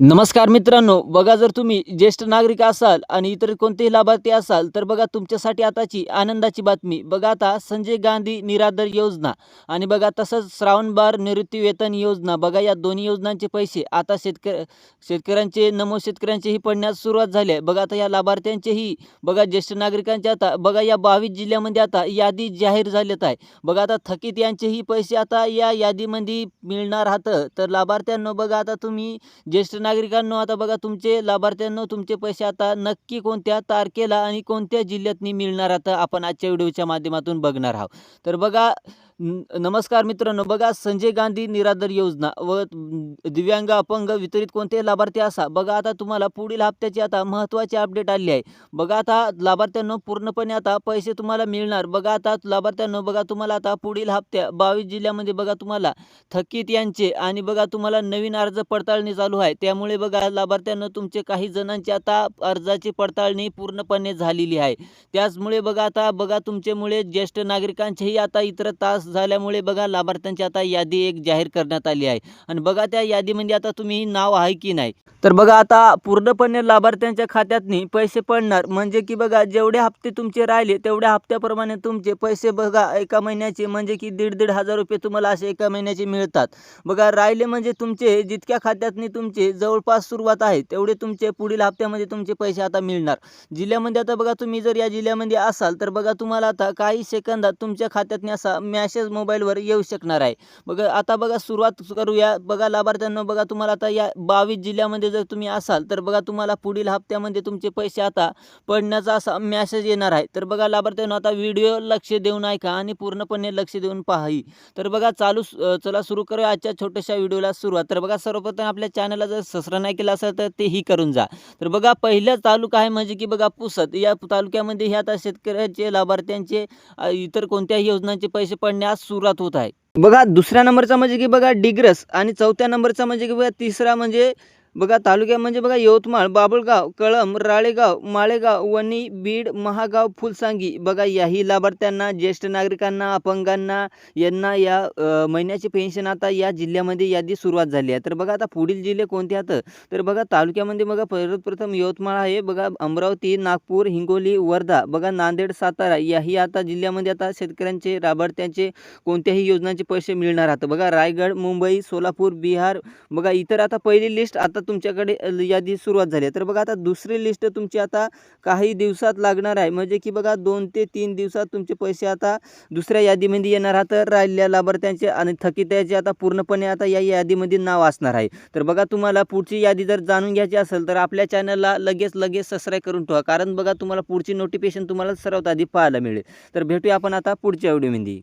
नमस्कार मित्रांनो बघा जर तुम्ही ज्येष्ठ नागरिक असाल आणि इतर कोणतेही लाभार्थी असाल तर बघा तुमच्यासाठी आताची आनंदाची बातमी. बघा आता संजय गांधी निराधार योजना आणि बघा तसंच श्रावणबार निवृत्ती वेतन योजना. बघा या दोन्ही योजनांचे पैसे आता शेतक शेतकऱ्यांचे नमो शेतकऱ्यांचेही पडण्यास सुरुवात झाली आहे. बघा आता या लाभार्थ्यांचेही बघा ज्येष्ठ नागरिकांचे आता बघा या बावीस जिल्ह्यामध्ये आता यादी जाहीर झालेत आहे. बघा आता थकीत यांचेही पैसे आता या यादीमध्ये मिळणार आहात तर लाभार्थ्यांनो बघा आता तुम्ही ज्येष्ठ नागरिकांनो आता बघा तुमचे लाभार्थ्यांनो तुमचे पैसे आता नक्की कोणत्या तारखेला आणि कोणत्या जिल्ह्यातनी मिळणार आता आपण आजच्या व्हिडिओच्या माध्यमातून बघणार आहोत. तर बघा नमस्कार मित्रांनो बघा संजय गांधी निराधार योजना व दिव्यांग अपंग वितरित कोणते लाभार्थी असा? बघा आता तुम्हाला पुढील हप्त्याची आता महत्त्वाची अपडेट आली आहे. बघा आता लाभार्थ्यांना पूर्णपणे आता पैसे तुम्हाला मिळणार. बघा आता लाभार्थ्यांना बघा तुम्हाला आता पुढील हप्त्या बावीस जिल्ह्यामध्ये बघा तुम्हाला थकीत यांचे आणि बघा तुम्हाला नवीन अर्ज पडताळणी चालू आहे. त्यामुळे बघा लाभार्थ्यांना तुमचे काही जणांची आता अर्जाची पडताळणी पूर्णपणे झालेली आहे. त्याचमुळे बघा आता बघा तुमच्यामुळे ज्येष्ठ नागरिकांचेही आता इतर तास झाल्यामुळे बघा लाभार्थ्यांची आता यादी एक जाहीर करण्यात आली आहे. आणि बघा त्या यादीमध्ये आता तुम्ही नाव आहे की नाही? तर बघा आता पूर्णपणे लाभार्थ्यांच्या खात्यातनी पैसे पडणार. म्हणजे की बघा जेवढे हप्ते तुमचे राहिले तेवढ्या हप्त्याप्रमाणे तुमचे पैसे बघा एका महिन्याचे म्हणजे की दीड दीड हजार रुपये तुम्हाला असे एका महिन्याचे मिळतात. बघा राहिले म्हणजे तुमचे जितक्या खात्यातनी तुमचे जवळपास सुरुवात आहे तेवढे तुमचे पुढील हप्त्यामध्ये तुमचे पैसे आता मिळणार. जिल्ह्यामध्ये आता बघा तुम्ही जर या जिल्ह्यामध्ये असाल तर बघा तुम्हाला आता काही सेकंदात तुमच्या खात्यातनी असा मॅसेज मोबाईलवर येऊ शकणार आहे. बघा आता बघा सुरुवात करूया. बघा लाभार्थ्यांना बघा तुम्हाला आता या बावीस जिल्ह्यामध्ये जर तुम्ही असाल तर बघा तुम्हाला पुढील हप्त्यामध्ये तुमचे पैसे आता पडण्याचा असा मॅसेज येणार आहे. तर बघा लाभार्थ्यांना आता व्हिडिओ लक्ष देऊन ऐका आणि पूर्णपणे लक्ष देऊन पाहाही तर बघा चालू चला सुरू करूया आजच्या छोट्याशा व्हिडिओला सुरुवात. तर बघा सर्वप्रथम आपल्या चॅनलला जर सबस्क्राईब नाही केलं असेल तर तेही करून जा. तर बघा पहिला तालुका आहे म्हणजे की बघा पुसद. या तालुक्यामध्ये हे आता शेतकऱ्याचे लाभार्थ्यांचे इतर कोणत्याही योजनांचे पैसे पडण्या आज सुरुवात होत आहे. बघा दुसऱ्या नंबरचा म्हणजे की बघा डिग्रस आणि चौथ्या नंबरचा म्हणजे की बघा तिसरा म्हणजे बघा तालुक्या म्हणजे बघा यवतमाळ बाबुळगाव कळंब राळेगाव माळेगाव वणी बीड महागाव फुलसांगी. बघा याही लाभार्थ्यांना ज्येष्ठ नागरिकांना अपंगांना यांना या महिन्याची पेन्शन आता या जिल्ह्यामध्ये यादी सुरुवात झाली आहे. तर बघा आता पुढील जिल्हे कोणते आहेत? तर बघा तालुक्यामध्ये बघा सर्वप्रथम यवतमाळ आहे. बघा अमरावती नागपूर हिंगोली वर्धा बघा नांदेड सातारा याही आता जिल्ह्यामध्ये आता शेतकऱ्यांचे लाभार्थ्यांचे कोणत्याही योजनांचे पैसे मिळणार आहेत. बघा रायगड मुंबई सोलापूर बिहार बघा इतर आता पहिली लिस्ट आता तुमच्याकडे यादी सुरुवात झाली आहे. तर बघा आता दुसरी लिस्ट तुमची आता काही दिवसात लागणार आहे. म्हणजे की बघा दोन ते तीन दिवसात तुमचे पैसे आता दुसऱ्या यादीमध्ये येणार आहात. तर राहिलेल्या लाभार्थ्यांचे आणि थकित्याचे आता पूर्णपणे आता या यादीमध्ये नाव असणार आहे. तर बघा तुम्हाला पुढची यादी जर जाणून घ्यायची असेल तर आपल्या चॅनलला लगेच लगेच सबस्क्राईब करून ठेवा. कारण बघा तुम्हाला पुढची नोटिफिकेशन तुम्हाला सर्वात आधी पाहायला मिळेल. तर भेटूया आपण आता पुढच्या व्हिडिओमध्ये